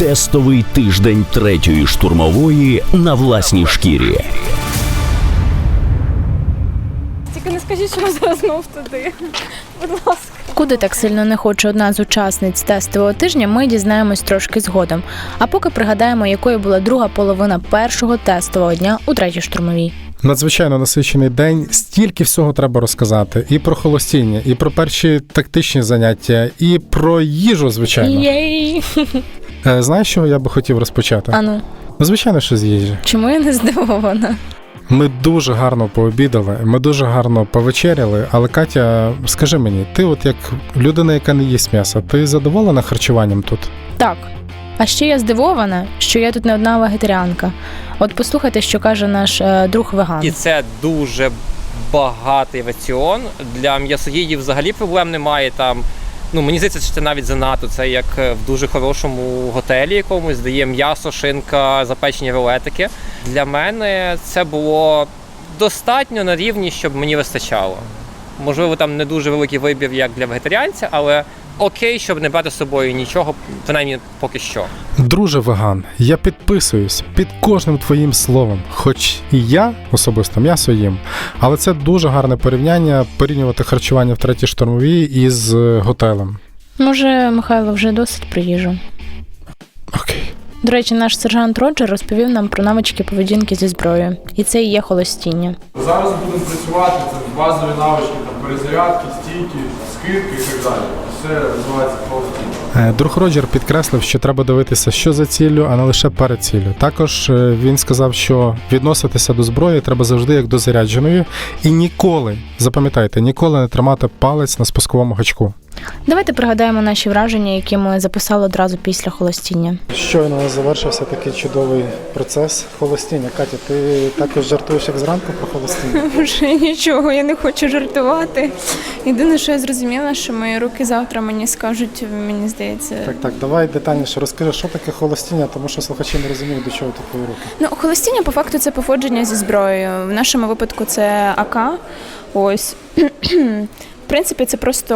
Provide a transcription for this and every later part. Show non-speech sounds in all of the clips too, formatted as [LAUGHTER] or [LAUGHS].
Тестовий тиждень третьої штурмової на власній шкірі. Тільки не скажіть, що ми зараз знов туди. Будь ласка. Куди так сильно не хоче одна з учасниць тестового тижня, ми дізнаємось трошки згодом. А поки пригадаємо, якою була друга половина першого тестового дня у третій штурмовій. Надзвичайно насичений день. Стільки всього треба розказати: і про холостіння, і про перші тактичні заняття, і про їжу, звичайно. Єй! Е, Знаєш, що я би хотів розпочати? Ану, Ну, звичайно, що з їжі. чому я не здивована? Ми дуже гарно пообідали, ми дуже гарно повечеряли. Але Катя, скажи мені, ти, от як людина, яка не їсть м'яса, ти задоволена харчуванням тут? Так. А ще я здивована, що я тут не одна вегетаріанка. От послухайте, що каже наш е, друг веган. І це дуже багатий раціон. Для м'ясоїдів взагалі проблем немає там. Ну, мені здається, що це навіть занадто. Це як е, в дуже хорошому готелі якомусь, дає м'ясо, шинка, запечені рулетики. Для мене це було достатньо на рівні, щоб мені вистачало. Можливо, там не дуже великий вибір, як для вегетаріанця, але окей, щоб не брати з собою нічого, принаймні поки що. Друже веган, я підписуюсь під кожним твоїм словом. Хоч і я особисто м'ясо їм, але це дуже гарне порівняння порівнювати харчування в третій штурмовій із е, готелем. Може, Михайло вже досить про їжу. Окей. До речі, наш сержант Роджер розповів нам про навички поведінки зі зброєю, і це і є холостіння. Зараз будемо працювати, це базові навички, там, перезарядки, стійки, скидки і так далі. Е, Друг Роджер підкреслив, що треба дивитися, що за ціллю, а не лише перед ціллю. Також е, він сказав, що відноситися до зброї треба завжди як до зарядженої, і ніколи, запам'ятайте, ніколи не тримати палець на спусковому гачку. Давайте пригадаємо наші враження, які ми записали одразу після холостіння. Щойно завершився такий чудовий процес холостіння. Катя, ти також жартуєш як зранку про холостіння? [LAUGHS] Вже нічого, я не хочу жартувати. Єдине, що я зрозуміла, що мої руки завтра мені скажуть, мені здається. Так, так, давай детальніше розкажи, що таке холостіння, тому що слухачі не розуміють, до чого твої руки. Ну, холостіння по факту це походження зі зброєю. В нашому випадку це АК. Ось. [CLEARS THROAT] Принципі, це просто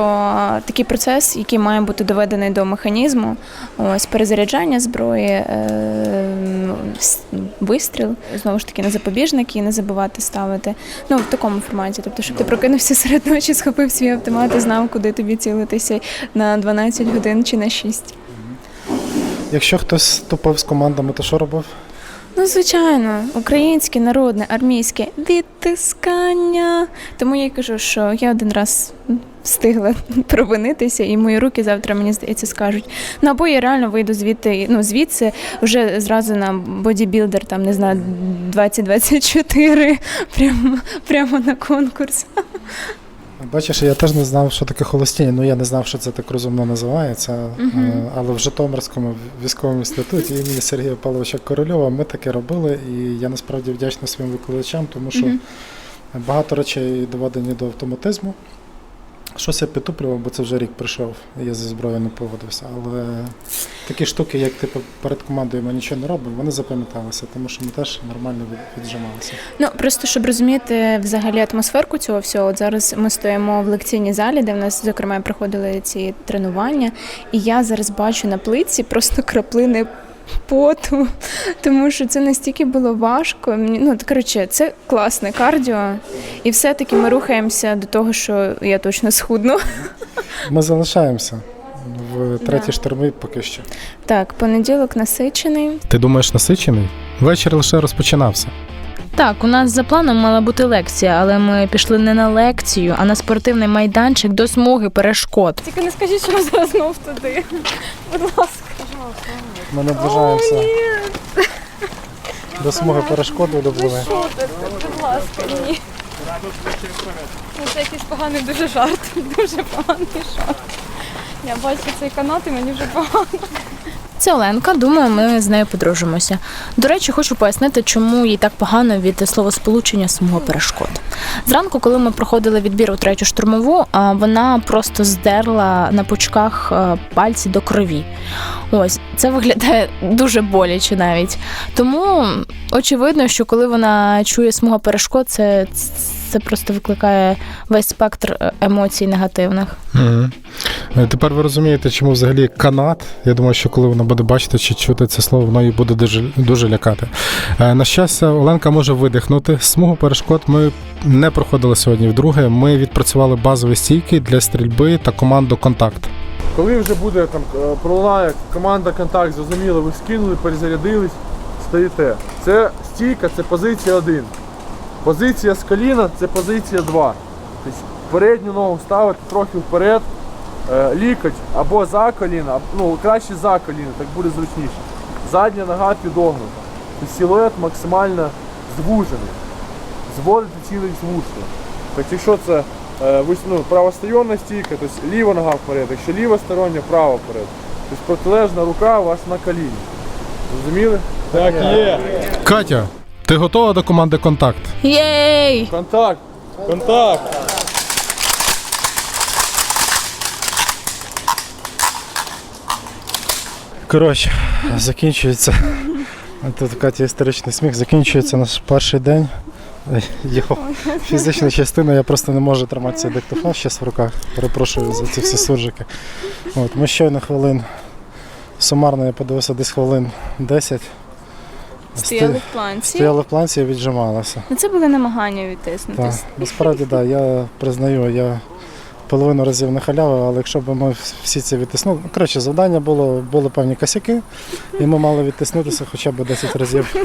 такий процес, який має бути доведений до механізму. Ось перезаряджання зброї, е, вистріл, знову ж таки, на запобіжники, не забувати ставити. Ну, в такому форматі. Тобто, щоб ти прокинувся серед ночі, схопив свій автомат і знав, куди тобі цілитися на 12 годин чи на 6. Якщо хтось тупив з командами, то що робив? Ну, звичайно, українське, народне, армійське відтискання. Тому я кажу, що я один раз встигла [LAUGHS] провинитися, і мої руки завтра, мені здається, скажуть. Ну або я реально вийду звідти, ну звідси вже зразу на бодібілдер, там не знаю, 2024, [LAUGHS] прямо, прямо на конкурс. [LAUGHS] Бачиш, я теж не знав, що таке холостіння. Ну я не знав, що це так розумно називається. Е, Але в Житомирському військовому інституті імені Сергія Павловича Корольова ми таке робили, і я насправді вдячний своїм викладачам, тому що багато речей доведені до автоматизму. Щось я підтуплював, бо це вже рік прийшов, я зі зброєю не поводився. Але такі штуки, як типу перед командою ми нічого не робимо, вони запам'яталися, тому що ми теж нормально віджималися. Ну просто щоб розуміти взагалі атмосферку цього всього. От зараз ми стоїмо в лекційній залі, де в нас зокрема проходили ці тренування, і я зараз бачу на плитці просто краплини. Поту, [LAUGHS] тому що це настільки було важко. Ну коротше, це класне кардіо, і все-таки ми рухаємося до того, що я точно схудну. [LAUGHS] Ми залишаємося в третій штурмі поки що. Так, понеділок насичений. Ти думаєш насичений? Вечір лише розпочинався. Так, у нас за планом мала бути лекція, але ми пішли не на лекцію, а на спортивний майданчик до смуги перешкод. Тільки не скажіть, що ми зараз знов туди. [LAUGHS] Будь ласка. Ми наближаємося до смуги перешкоди добули. Що ти? Будь ласка, ні. Ну, Це якийсь поганий дуже жарт. [LAUGHS] Дуже поганий жарт. Я бачу цей канат і мені вже погано. Це Оленка, думаю, ми з нею подружимося. До речі, хочу пояснити, чому їй так погано від словосполучення смуга перешкод. Зранку, коли ми проходили відбір у третю штурмову, вона просто здерла на пучках пальці до крові. Ось це виглядає дуже боляче навіть. Тому очевидно, що коли вона чує смуга перешкод, це це просто викликає весь спектр е, емоцій негативних. Угу. Тепер ви розумієте, чому взагалі канат. Я думаю, що коли вона буде бачити чи чути це слово, воно її буде дуже, дуже лякати. Е, На щастя, Оленка може видихнути. Смугу перешкод ми не проходили сьогодні вдруге. Ми відпрацювали базові стійки для стрільби та команду контакт. Коли вже буде там пролунає команда контакт, зрозуміло, ви скинули, перезарядились, стоїте. Це стійка, це позиція 1. Позиція з коліна це позиція 2. Тобто передню ногу ставити трохи вперед, е, лікоть або за коліно, або- ну краще за коліно, так буде зручніше. Задня нога підогнута. Тобто силует максимально звужений. Зводити цілий з. Тобто, якщо це е, ну, правостороння стійка, тобто ліва нога вперед, якщо ліва стороння, права вперед. Тобто протилежна рука у вас на коліні. Зрозуміли? Так є. Катя, ти готова до команди контакт? Єй! Контакт. Контакт. Коротше, закінчується. Тут Катя історичний сміх, закінчується наш перший день. Його фізична частина, я просто не можу тримати цей диктофон ще в руках. Перепрошую за ці всі суржики. От, ми щойно хвилин. Сумарно я подивився десь хвилин 10. Стояли в планці. Стояли в планці і віджималася. Ну, Це були намагання Так. відтиснутись. Насправді, так, да, я признаю, я половину разів не халявив, але якщо б ми всі це відтиснули. Ну, коротше, завдання було, були певні косяки, і ми мали відтиснутися хоча б 10 разів.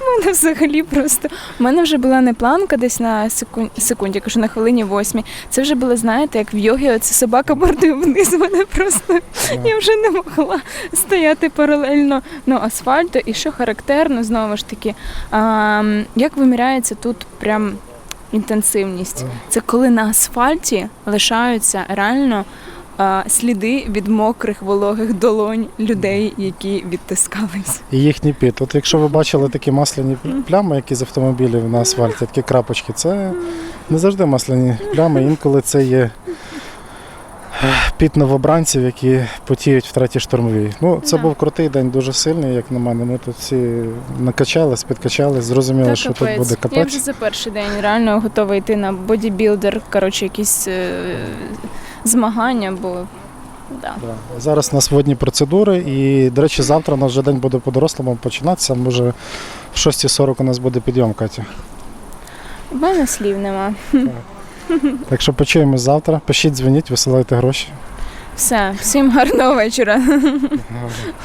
У мене взагалі просто. У мене вже була не планка десь на секунд... секунді, кажу на хвилині восьмій. Це вже було, знаєте, як в йогі, оце собака бортою вниз. Мене просто я вже не могла стояти паралельно ну, асфальту. І що характерно, знову ж таки, а, як виміряється тут прям інтенсивність. Це коли на асфальті лишаються реально. а, Сліди від мокрих вологих долонь людей, які відтискались. І їхній піт. От якщо ви бачили такі масляні плями, які з автомобілів на асфальті, такі крапочки, це не завжди масляні плями, інколи це є піт новобранців, які потіють в третій штурмовій. Ну, це Да. був крутий день, дуже сильний, як на мене. Ми тут всі накачались, підкачались, зрозуміли, Та що тут капець. буде Я капець. вже за перший день реально готова йти на бодібілдер, коротше, якісь е, змагання, бо да. Да. Зараз у нас водні процедури, і, до речі, завтра у нас вже день буде по-дорослому починатися. Може, в 6.40 у нас буде підйом, Катя. в мене слів нема. Так [LAUGHS] що почуємось завтра. Пишіть, дзвоніть, висилайте гроші. Все, всім гарного вечора.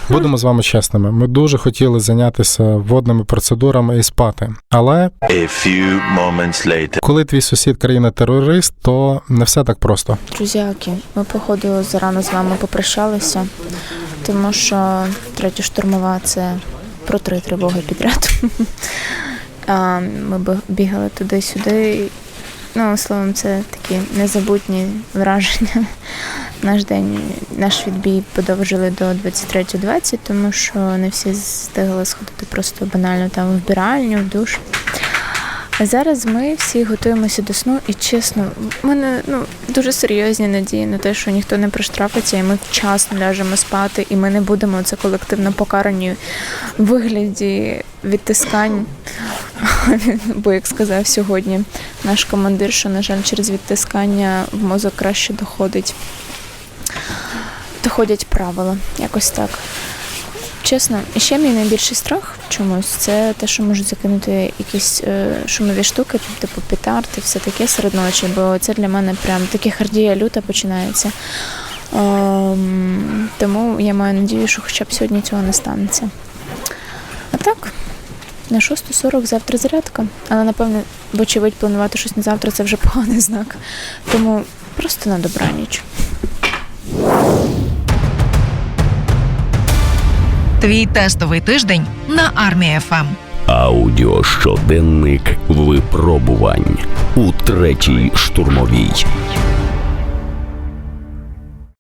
Будемо з вами чесними. Ми дуже хотіли зайнятися водними процедурами і спати. Але A few moments later. коли твій сусід країна-терорист, то не все так просто. Друзяки, ми походу зарано з вами попрощалися, тому що третя штурмова це про три тривоги підряд. [LAUGHS] А, Ми бігали туди-сюди. Ну, словом, це такі незабутні враження. [LAUGHS] Наш день, наш відбій подовжили до 23.20, тому що не всі встигли сходити просто банально там в вбиральню, в душ. А зараз ми всі готуємося до сну, і чесно, в мене ну дуже серйозні надії на те, що ніхто не проштрафиться, і ми вчасно ляжемо спати, і ми не будемо це колективно покарані в вигляді відтискань. Бо, як сказав сьогодні наш командир, що, на жаль, через відтискання в мозок краще доходить. Доходять правила, якось так. Чесно, ще мій найбільший страх чомусь це те, що можуть закинути якісь е, шумові штуки, типу петард і все таке серед ночі, бо це для мене прям таке хардія люта починається. Ем, тому я маю надію, що хоча б сьогодні цього не станеться. А так, на 6.40 завтра зарядка, але напевно, вочевидь, планувати щось на завтра це вже поганий знак. Тому просто на добраніч. Твій тестовий тиждень на армії ФМ. Аудіощоденник випробувань у третій штурмовій.